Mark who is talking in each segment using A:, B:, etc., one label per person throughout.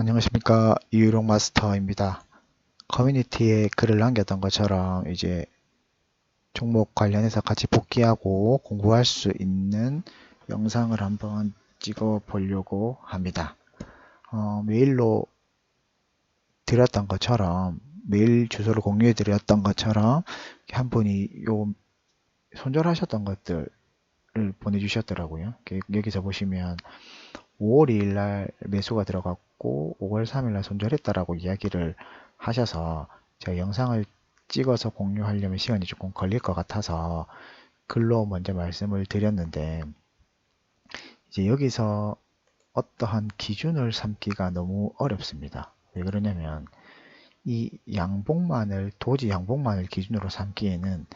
A: 안녕하십니까 이유록 마스터입니다. 커뮤니티에 글을 남겼던 것처럼 이제 종목 관련해서 같이 복귀하고 공부할 수 있는 영상을 한번 찍어 보려고 합니다. 어, 메일로 드렸던 것처럼 메일 주소를 공유해 드렸던 것처럼 한 분이 요 손절하셨던 것들을 보내주셨더라고요. 여기서 보시면 5월 2일 날 매수가 들어갔고 5월 3일 날 손절했다라고 이야기를 하셔서 제가 영상을 찍어서 공유하려면 시간이 조금 걸릴 것 같아서 글로 먼저 말씀을 드렸는데 이제 여기서 어떠한 기준을 삼기가 너무 어렵습니다. 왜 그러냐면 이 양봉만을 도지 양봉만을 기준으로 삼기에는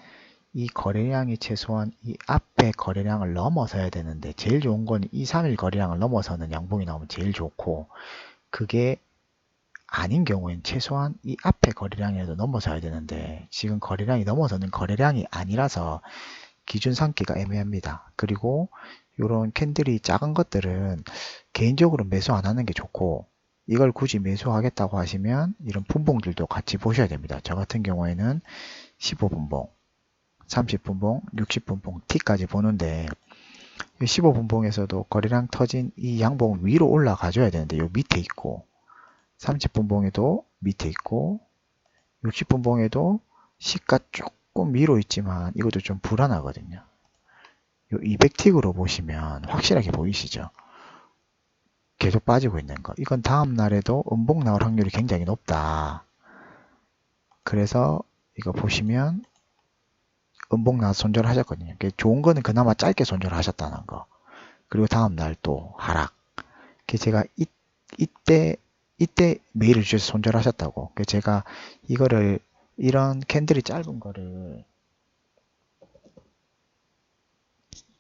A: 이 거래량이 최소한 이 앞에 거래량을 넘어서야 되는데 제일 좋은 건 2, 3일 거래량을 넘어서는 양봉이 나오면 제일 좋고 그게 아닌 경우엔 최소한 이 앞에 거래량이라도 넘어서야 되는데 지금 거래량이 넘어서는 거래량이 아니라서 기준 삼기가 애매합니다. 그리고 이런 캔들이 작은 것들은 개인적으로 매수 안 하는 게 좋고 이걸 굳이 매수하겠다고 하시면 이런 분봉들도 같이 보셔야 됩니다. 저 같은 경우에는 15분봉 30분봉, 60분봉 T까지 보는데 15분봉에서도 거래량 터진 이 양봉 위로 올라가줘야 되는데 요 밑에 있고 30분봉에도 밑에 있고 60분봉에도 시가 조금 위로 있지만 이것도 좀 불안하거든요. 요 200틱으로 보시면 확실하게 보이시죠? 계속 빠지고 있는 거. 이건 다음 날에도 음봉 나올 확률이 굉장히 높다. 그래서 이거 보시면 음봉 나서 손절을 하셨거든요. 그게 좋은 거는 그나마 짧게 손절을 하셨다는 거. 그리고 다음 날 또 하락. 제가 이, 이때 이때 메일을 주셔서 손절하셨다고. 그 제가 이거를 이런 캔들이 짧은 거를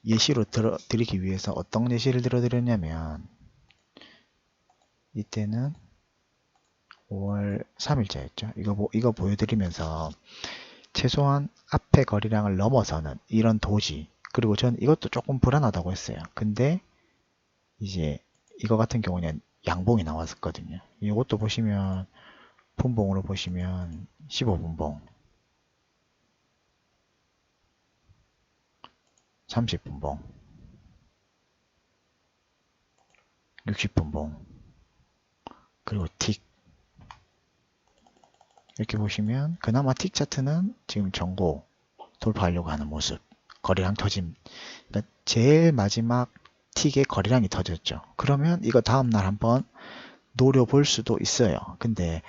A: 예시로 들어 드리기 위해서 어떤 예시를 들어 드렸냐면 이때는 5월 3일자였죠. 이거 보, 이거 보여드리면서 최소한 앞에 거리량을 넘어서는 이런 도지 그리고 전 이것도 조금 불안하다고 했어요. 근데 이제 이거 같은 경우는 양봉이 나왔었거든요. 이것도 보시면 분봉으로 보시면 15분봉. 30분봉. 60분봉. 그리고 틱 이렇게 보시면 그나마 틱 차트는 지금 전고 돌파하려고 하는 모습 거래량 터짐. 그러니까 제일 마지막 틱의 거래량이 터졌죠. 그러면 이거 다음날 한번 노려볼 수도 있어요. 근데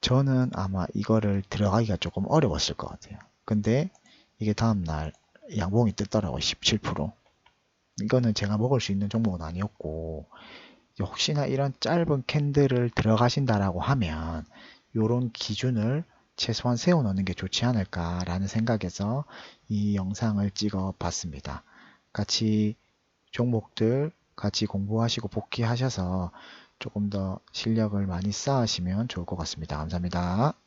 A: 저는 아마 이거를 들어가기가 조금 어려웠을 것 같아요. 근데 이게 다음날 양봉이 뜨더라고요 17% 이거는 제가 먹을 수 있는 종목은 아니었고 혹시나 이런 짧은 캔들을 들어가신다라고 하면 이런 기준을 최소한 세워 놓는 게 좋지 않을까라는 생각에서 이 영상을 찍어 봤습니다. 같이 종목들 같이 공부하시고 복귀하셔서 조금 더 실력을 많이 쌓으시면 좋을 것 같습니다. 감사합니다.